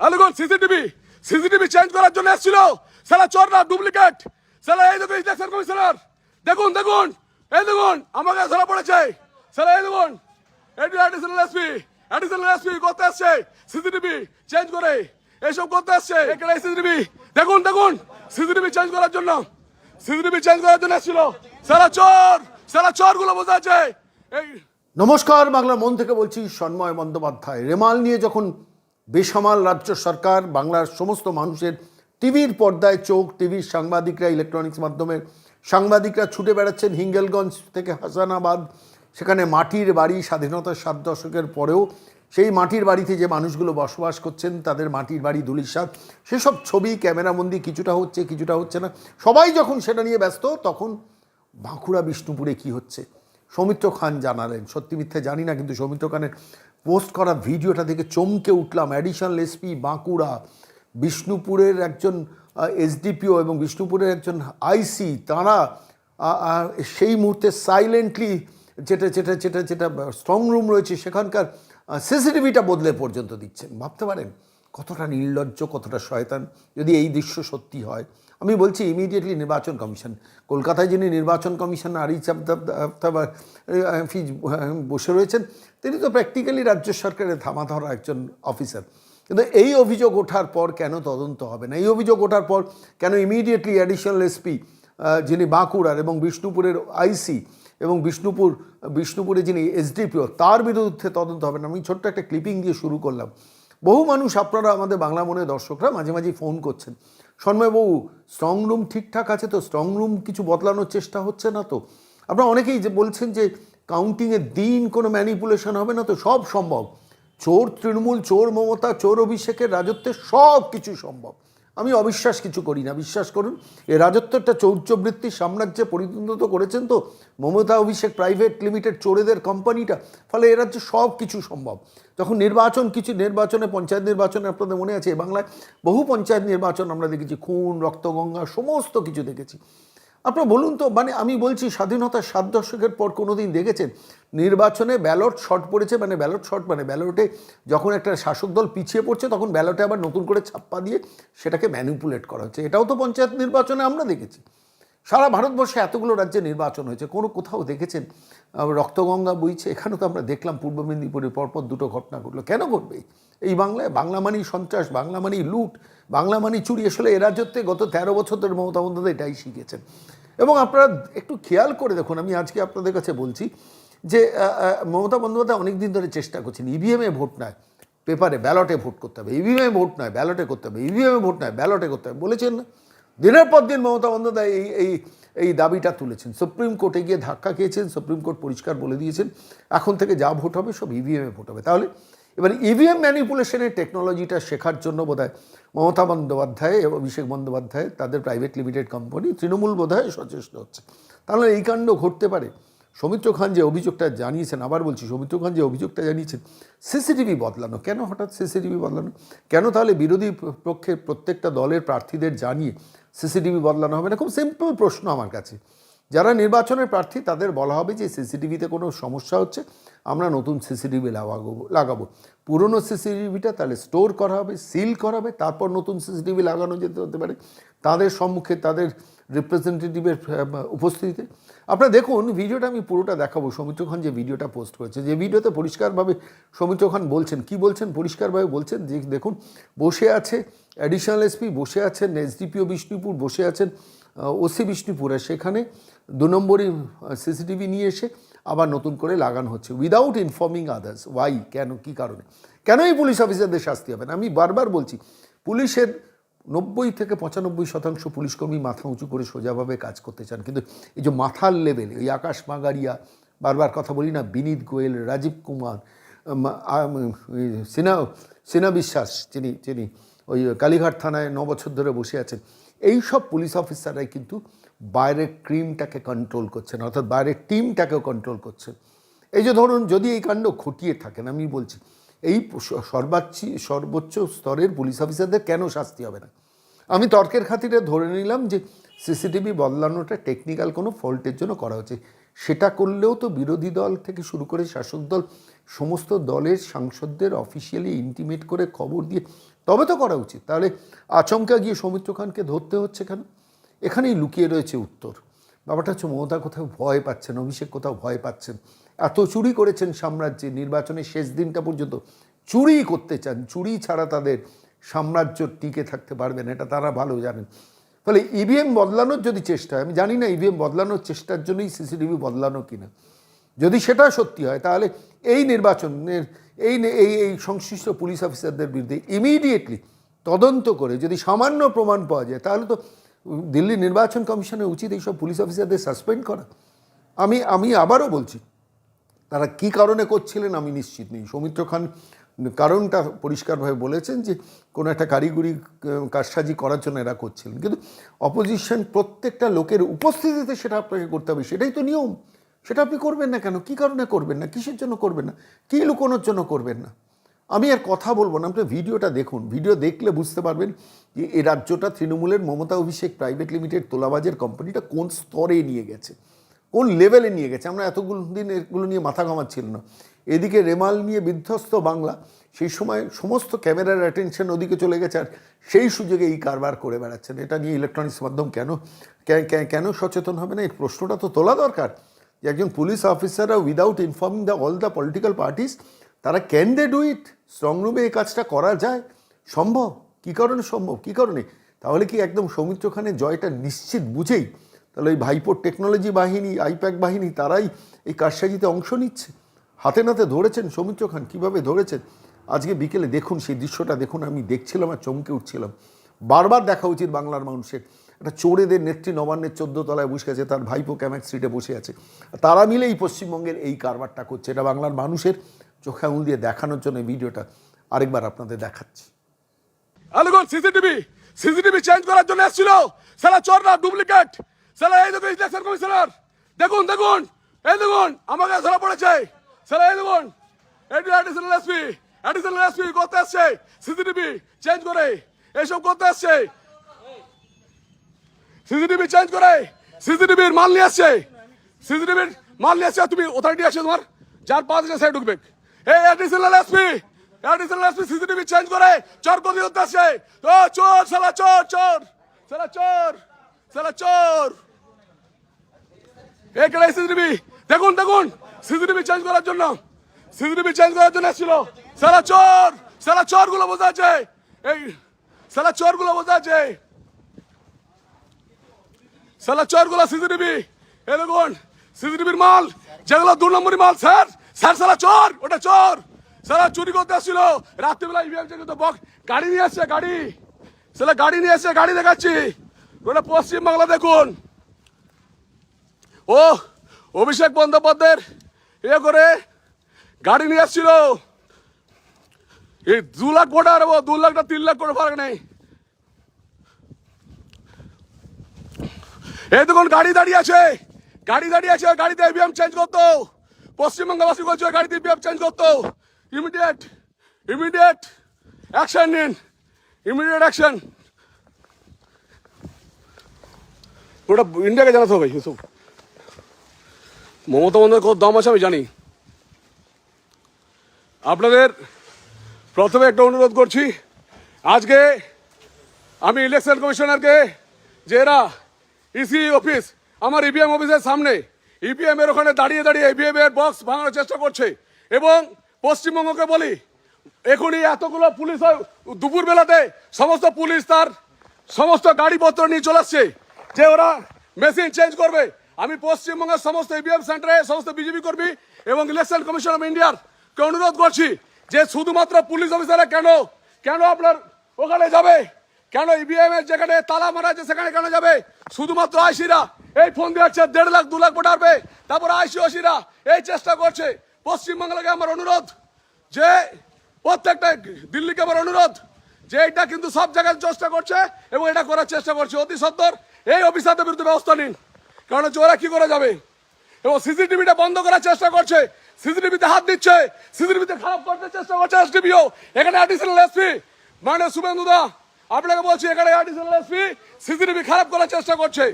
আলুগন CCTV CCTV change করার জন্য এসেছিল। সালা চোর না ডুপ্লিকেট সালা এই দেখুন ইলেকশন কমিশনার। দেখুন দেখুন, এই দেখুন, আমাকে ধরা পড়েছে। সালা এই দেখুন, এটি অ্যাডিশনাল এসপি অ্যাডিশনাল এসপি করতে আসছে সিসিটিভি চেঞ্জ করে এইসব করতে আসছে এখানে সিসিটিভি, দেখুন দেখুন, সিসিটিভি চেঞ্জ করার জন্য। সিসিটিভি চেঞ্জ করার জন্য এসেছিল। সালা চোর সালা চোরগুলো বসে আছে। এই নমস্কার, বাংলার মন থেকে বলছি সন্ময় বন্দ্যোপাধ্যায়। রেমাল নিয়ে যখন বেসামাল রাজ্য সরকার, বাংলার সমস্ত মানুষের টিভির পর্দায় চোখ, টিভির সাংবাদিকরা ইলেকট্রনিক্স মাধ্যমের সাংবাদিকরা ছুটে বেড়াচ্ছেন হিঙ্গেলগঞ্জ থেকে হাসানাবাদ। সেখানে মাটির বাড়ি স্বাধীনতার সাত দশকের পরেও সেই মাটির বাড়িতে যে মানুষগুলো বসবাস করছেন, তাদের মাটির বাড়ি ধুলিস্বাদ সেসব ছবি, ক্যামেরাবন্দি কিছুটা হচ্ছে কিছুটা হচ্ছে না। সবাই যখন সেটা নিয়ে ব্যস্ত, তখন বাঁকুড়া, বিষ্ণুপুরে কি হচ্ছে? সৌমিত্র খান জানালেন। সত্যি মিথ্যে জানি না, কিন্তু সৌমিত্র খানের পোস্ট করা ভিডিওটা দেখে চমকে উঠলাম। অ্যাডিশনাল এসপি বাঁকুড়া, বিষ্ণুপুরের একজন এসডিপিও এবং বিষ্ণুপুরের একজন আইসি তারা সেই মুহূর্তে সাইলেন্টলি যেটা যেটা যেটা যেটা স্ট্রং রুম রয়েছে, সেখানকার সিসিটিভিটা বদলে পর্যন্ত দিচ্ছেন। ভাবতে পারেন কতটা নির্লজ্জ, কতটা শয়তান যদি এই দৃশ্য সত্যি হয়। আমি বলছি ইমিডিয়েটলি নির্বাচন কমিশন। কলকাতায় যিনি নির্বাচন কমিশন আরিজ হাফিজ বসে রয়েছেন, তিনি তো প্র্যাকটিক্যালি রাজ্য সরকারের ধামা ধরা একজন অফিসার কিন্তু এই অভিযোগ ওঠার পর কেন তদন্ত হবে না? এই অভিযোগ ওঠার পর কেন ইমিডিয়েটলি অ্যাডিশনাল এসপি যিনি বাঁকুড়ার এবং বিষ্ণুপুরের আইসি এবং বিষ্ণুপুর, বিষ্ণুপুরে যিনি এসডিপিও তার বিরুদ্ধে তদন্ত হবে না। আমি ছোট্ট একটা ক্লিপিং দিয়ে শুরু করলাম। বহু মানুষ আপনারা আমাদের বাংলা মনে দর্শকরা মাঝে মাঝে ফোন করছেন। সন্ময়বাবু স্ট্রং রুম ঠিকঠাক আছে তো? স্ট্রং রুম কিছু বদলানোর চেষ্টা হচ্ছে না তো? আপনারা অনেকেই যে বলছেন যে কাউন্টিংয়ের দিন কোনো ম্যানিপুলেশন হবে না তো? সব সম্ভব। চোর তৃণমূল, চোর মমতা, চোর অভিষেকের রাজত্বে সব কিছু সম্ভব। আমি অবিশ্বাস কিছু করি না। বিশ্বাস করুন, এই রাজত্বটা চৌর্যবৃত্তি সাম্রাজ্যে পরিণত করেছেন তো, মমতা অভিষেক প্রাইভেট লিমিটেড চোরেদের কোম্পানিটা, ফলে এ রাজ্যে সব কিছু সম্ভব। যখন নির্বাচন, কিছু নির্বাচনে, পঞ্চায়েত নির্বাচনে আপনাদের মনে আছে বাংলায় বহু পঞ্চায়েত নির্বাচন আমরা দেখেছি, খুন, রক্তগঙ্গা, সমস্ত কিছু দেখেছি। আপনার বলুন তো মানে আমি বলছি স্বাধীনতার সাত দশকের পর কোনো দিন দেখেছেন? নির্বাচনে ব্যালট শর্ট পড়েছে মানে ব্যালট শর্ট মানে ব্যালটে যখন একটা শাসক দল পিছিয়ে পড়ছে, তখন ব্যালটে আবার নতুন করে ছাপ্পা দিয়ে সেটাকে ম্যানিপুলেট করা হচ্ছে। এটাও তো পঞ্চায়েত নির্বাচনে আমরা দেখেছি। সারা ভারতবর্ষে এতগুলো রাজ্যে নির্বাচন হয়েছে। কোনো কোথাও দেখেছেন? রক্তগঙ্গা বইছে, এখানেও তো আমরা দেখলাম পূর্ব মেদিনীপুরে পরপর দুটো ঘটনা ঘটলো। কেন ঘটবে? এই বাংলায় বাংলা মানি সন্ত্রাস, বাংলা মানি লুট বাংলা মানি চুরি আসলে এ রাজ্যতে গত তেরো বছর ধরে মমতা বন্দ্যোপাধ্যায় এটাই শিখেছেন। এবং আপনারা একটু খেয়াল করে দেখুন, আমি আজকে আপনাদের কাছে বলছি যে মমতা বন্দ্যোপাধ্যায় অনেক দিন ধরে চেষ্টা করছেন ইভিএমে ভোট নয়, পেপারে ব্যালটে ভোট করতে হবে ইভিএমে ভোট নয়, ব্যালটে করতে হবে ইভিএমে ভোট নয়, ব্যালটে করতে হবে। বলেছেন না দিনের পর দিন মমতা বন্দ্যোপাধ্যায় এই এই এই দাবিটা তুলেছেন। সুপ্রিম কোর্টে গিয়ে ধাক্কা খেয়েছেন, সুপ্রিম কোর্ট পরিষ্কার বলে দিয়েছেন, এখন থেকে যা ভোট হবে সব ইভিএমে ভোট হবে। তাহলে এবার ইভিএম ম্যানিপুলেশনের টেকনোলজিটা শেখার জন্য বোধহয় মমতা বন্দ্যোপাধ্যায় এবং অভিষেক বন্দ্যোপাধ্যায় তাদের প্রাইভেট লিমিটেড কোম্পানি তৃণমূল বোধহয় সচেষ্ট হচ্ছে। তাহলে এই কাণ্ড ঘটতে পারে। সৌমিত্র খান যে অভিযোগটা জানিয়েছেন, আবার বলছি, সৌমিত্র খান যে অভিযোগটা জানিয়েছেন সিসিটিভি বদলানো। কেন হঠাৎ সিসিটিভি বদলানো? কেন তাহলে বিরোধী পক্ষের প্রত্যেকটা দলের প্রার্থীদের জানিয়ে সিসিটিভি বদলানো হবে না? খুব সিম্পল প্রশ্ন আমার কাছে। যারা নির্বাচনের প্রার্থী, তাদের বলা হবে যে সিসিটিভিতে কোনো সমস্যা হচ্ছে, আমরা নতুন সিসিটিভি লাগাবো লাগাবো। পুরনো সিসিটিভিটা তাহলে স্টোর করা হবে, সিল করা হবে, তারপর নতুন সিসিটিভি লাগানো যেতে হতে পারে। তাদের সম্মুখে, তাদের রিপ্রেজেন্টেটিভের উপস্থিতিতে আপনারা দেখুন, ভিডিওটা আমি পুরোটা দেখাবো। সৌমিত্র খান যে ভিডিওটা পোস্ট করেছে, যে ভিডিওতে পরিষ্কারভাবে সৌমিত্র খান বলছেন। কি বলছেন? পরিষ্কারভাবে বলছেন যে, দেখুন, বসে আছে অ্যাডিশনাল এসপি বসে আছেন এসডিপিও বিষ্ণুপুর বসে আছেন ওসি বিষ্ণুপুরে সেখানে দু নম্বরই সিসিটিভি নিয়ে এসে আবার নতুন করে লাগানো হচ্ছে। উইদাউট ইনফর্মিং আদার্স ওয়াই কেন, কি কারণে? কেন এই পুলিশ অফিসারদের শাস্তি হবে না? আমি বারবার বলছি, পুলিশের নব্বই থেকে পঁচানব্বই শতাংশ পুলিশকর্মী মাথা উঁচু করে সোজাভাবে কাজ করতে চান। কিন্তু এই যে মাথার লেভেলে ওই আকাশ মাগারিয়া বারবার কথা বলি না, বিনীত গোয়েল, রাজীব কুমার সিনা সিনা বিশ্বাস, যিনি যিনি ওই কালীঘাট থানায় ন বছর ধরে বসে আছেন, এই সব পুলিশ অফিসাররাই কিন্তু বাইরের ক্রিমটাকে কন্ট্রোল করছেন, অর্থাৎ বাইরের টিমটাকেও কন্ট্রোল করছেন। এই যে ধরুন, যদি এই কাণ্ড ঘটিয়ে থাকেন, আমি বলছি এই স- সর্বাচ্ছি, সর্বোচ্চ স্তরের পুলিশ অফিসারদের কেন শাস্তি হবে না? আমি তর্কের খাতিরে ধরে নিলাম যে সিসিটিভি বদলানোটা টেকনিক্যাল কোনো ফল্টের জন্য করা হচ্ছে। সেটা করলেও তো বিরোধী দল থেকে শুরু করে শাসক দল, সমস্ত দলের সাংসদদের অফিসিয়ালি ইন্টিমেট করে খবর দিয়ে তবে তো করা উচিত। তাহলে আচমকা গিয়ে সৌমিত্র খানকে ধরতে হচ্ছে কেন? এখানেই লুকিয়ে রয়েছে উত্তর। ব্যাপারটা হচ্ছে মমতা কোথাও ভয় পাচ্ছেন, অভিষেক কোথাও ভয় পাচ্ছেন। এত চুরি করেছেন সাম্রাজ্যে নির্বাচনের শেষ দিনটা পর্যন্ত। চুরি করতে চান, চুরি ছাড়া তাদের সাম্রাজ্য টিকে থাকতে পারবে না, এটা তারা ভালো জানেন। ফলে ইভিএম বদলানোর যদি চেষ্টা হয় আমি জানি না ইভিএম বদলানোর চেষ্টার জন্যই সিসিটিভি বদলানো কিনা। যদি সেটা সত্যি হয়, তাহলে এই নির্বাচনের, এই এই এই সংশ্লিষ্ট পুলিশ অফিসারদের বিরুদ্ধে ইমিডিয়েটলি তদন্ত করে যদি সামান্য প্রমাণ পাওয়া যায়, তাহলে তো দিল্লি নির্বাচন কমিশনের উচিত এইসব পুলিশ অফিসারদের সাসপেন্ড করা। আমি আমি আবারও বলছি তারা কি কারণে করছিলেন আমি নিশ্চিত নেই। সৌমিত্র খান কারণটা পরিষ্কারভাবে বলেছেন যে, কোনো একটা কারিগরি কারসাজি করার জন্য এরা করছিলেন। কিন্তু অপোজিশন প্রত্যেকটা লোকের উপস্থিতিতে সেটা আপনাকে করতে হবে, সেটাই তো নিয়ম। সেটা আপনি করবেন না কেন? কি কারণে করবেন না? কিসের জন্য করবেন না? কী লুকোনোর জন্য করবেন না? আমি আর কথা বলব না। আপনি ভিডিওটা দেখুন। ভিডিও দেখলে বুঝতে পারবেন যে, এই রাজ্যটা তৃণমূলের মমতা অভিষেক প্রাইভেট লিমিটেড তোলাবাজের কোম্পানিটা কোন স্তরে নিয়ে গেছে। কোন লেভেলে নিয়ে গেছে? আমরা এতগুলো দিন এগুলো নিয়ে মাথা ঘামাচ্ছিল না। এদিকে রেমাল নিয়ে বিধ্বস্ত বাংলা, সেই সময় সমস্ত ক্যামেরার অ্যাটেনশন ওদিকে চলে গেছে আর সেই সুযোগে এই কারবার করে বেড়াচ্ছেন। এটা নিয়ে ইলেকট্রনিক্স মাধ্যম কেন? কেন সচেতন হবে না? এই প্রশ্নটা তো তোলা দরকার যে একজন পুলিশ অফিসাররা without informing the all the political parties তারা can they do it strong রুমে এই কাজটা করা যায়? সম্ভব? কী কারণে সম্ভব? কী কারণে? তাহলে কি একদম সৌমিত্র খানের জয়টা নিশ্চিত বুঝেই তাহলে ওই ভাইপোর টেকনোলজি বাহিনী, আইপ্যাক বাহিনী তারাই এই কারসাজিতে অংশ নিচ্ছে। হাতে নাতে ধরেছেন সৌমিত্র খান, কীভাবে ধরেছেন? আজকে বিকেলে দেখুন সেই দৃশ্যটা, দেখুন আমি দেখছিলাম আর চমকে উঠছিলাম। বারবার দেখা উচিত বাংলার মানুষের। একটা চোরেদের নেত্রী নবান্নের চোদ্দ তলায় বসে আছে, তার ভাইপো ক্যামাক স্ট্রিটে বসে আছে। তারা মিলে এই পশ্চিমবঙ্গের এই কারবারটা করছে। এটা বাংলার মানুষের চোখে আঙুল দিয়ে দেখানোর জন্য ভিডিওটা আরেকবার আপনাদের দেখাচ্ছি। আলুগন সিসিটিভি সিসিটিভি চেঞ্জ করার জন্য এসেছিল। সালা চোররা ডুপ্লিকেট সালা এই দেখুন ইলেকশন কমিশনার দেখুন দেখুন, এই দেখুন আমাকে ধরা পড়েছে। সালা এই দেখুন, এটি অ্যাডিশনাল এসপি অ্যাডিশনাল এসপি করতে আসছে সিসিটিভি চেঞ্জ করে এইসব করতে আসছে। সিসিটিভি চেঞ্জ করে সিসিটিভির মাল নিয়ে আসছে। সিসিটিভির মাল নিয়ে আসছে তুমি অথরিটি আছে তোমার, যার পাঁচ হাজার সাইড ঢুকবে। এই additional SP additional SP CCTV change করে, চোর কোথায় হতে আসছে। ও, চোর সালা চোর চোর সালা চোর সালা চোর। এখানে সিসিটিভি, দেখুন দেখুন, সিসিটিভি চেঞ্জ করার জন্য, সিসিটিভি চেঞ্জ করার জন্য এসেছিল। সালা চোর সালা চোরগুলো বোঝা আছে এই সালা চোরগুলো বোঝা আছে সালা চোরগুলো সিসিটিভি এ দেখুন, সিসিটিভির মাল, যেগুলো দু নম্বরই মাল, স্যার স্যার সালা চোর, ওটা চোর। সালা চুরি করতে আসছিল রাত্রিবেলা ইভিএম চেক তো বক, গাড়ি নিয়ে আসছে, গাড়ি। সালা গাড়ি নিয়ে এসে গাড়ি দেখাচ্ছি। ওটা পশ্চিম বাংলা দেখুন। ও, অভিষেক বন্দ্যোপাধ্যায়ের ইয়ে করে গাড়ি নিয়ে আসছিল। এই দু লাখ ভোটার ও দু লাখটা তিন লাখ করে ফারাক নেই। এই দেখুন, গাড়ি দাঁড়িয়ে আছে, গাড়ি দাঁড়িয়ে আছে গাড়িতে ইভিএম চেঞ্জ করতো। পশ্চিমবঙ্গবাসী বলছে, গাড়িতে ইভিএম চেঞ্জ করতো। ইমিডিয়েট ইমিডিয়েট অ্যাকশন নিন ইমিডিয়েট অ্যাকশন ওটা ইন্ডিয়াকে জানাতে হবে এসব মমতা বন্দ্যোপাধ্যায় কত দম আছে আমি জানি। আপনাদের প্রথমে একটা অনুরোধ করছি, আজকে আমি ইলেকশন কমিশনারকে যে এরা ইসি অফিস আমার ইভিএম অফিসের সামনে ইভিএম এর ওখানে দাঁড়িয়ে দাঁড়িয়ে ইভিএম এর বক্স ভাঙানোর চেষ্টা করছে এবং পশ্চিমবঙ্গকে বলি, এখনই এতগুলো পুলিশ দুপুর বেলাতে সমস্ত পুলিশ তার সমস্ত গাড়িপত্র নিয়ে চলে আসছে, যে ওরা মেশিন চেঞ্জ করবে আমি পশ্চিমবঙ্গের সমস্ত ইভিএম সেন্টারে সমস্ত বিজেপি কর্মী এবং ইলেকশন কমিশন অফ ইন্ডিয়ার কে অনুরোধ করছি যে শুধুমাত্র পুলিশ অফিসারে কেন? কেন আপনার ওখানে যাবে? কেন ইভিএম এর যেখানে তালা মারা আছে সেখানে কেন যাবে? শুধুমাত্র আইসিরা এই ফোন দিচ্ছে দেড় লাখ, দু লাখ ভোটারবে তারপর আইসি ওসিরা এই চেষ্টা করছে। পশ্চিমবাংলাকে আমার অনুরোধ যে প্রত্যেকটা দিল্লিকে আমার অনুরোধ যে এটা কিন্তু সব জায়গায় চেষ্টা করছে এবং এটা করার চেষ্টা করছে। অতি সত্তর এই অফিসারদের বিরুদ্ধে ব্যবস্থা নিন। কারণ ওরা কি করে যাবে? এবং সিসিটিভিটা বন্ধ করার চেষ্টা করছে। সিসিটিভিতে হাত দিচ্ছে। সিসিটিভিতে খারাপ করতে চেষ্টা করছে এসডিপিও। এখানে অ্যাডিশনাল এসপি মানে শুভেন্দু দা, আপনাকে বলছি, এখানে অ্যাডিশনাল এসপি সিসিটিভি খারাপ করার চেষ্টা করছে।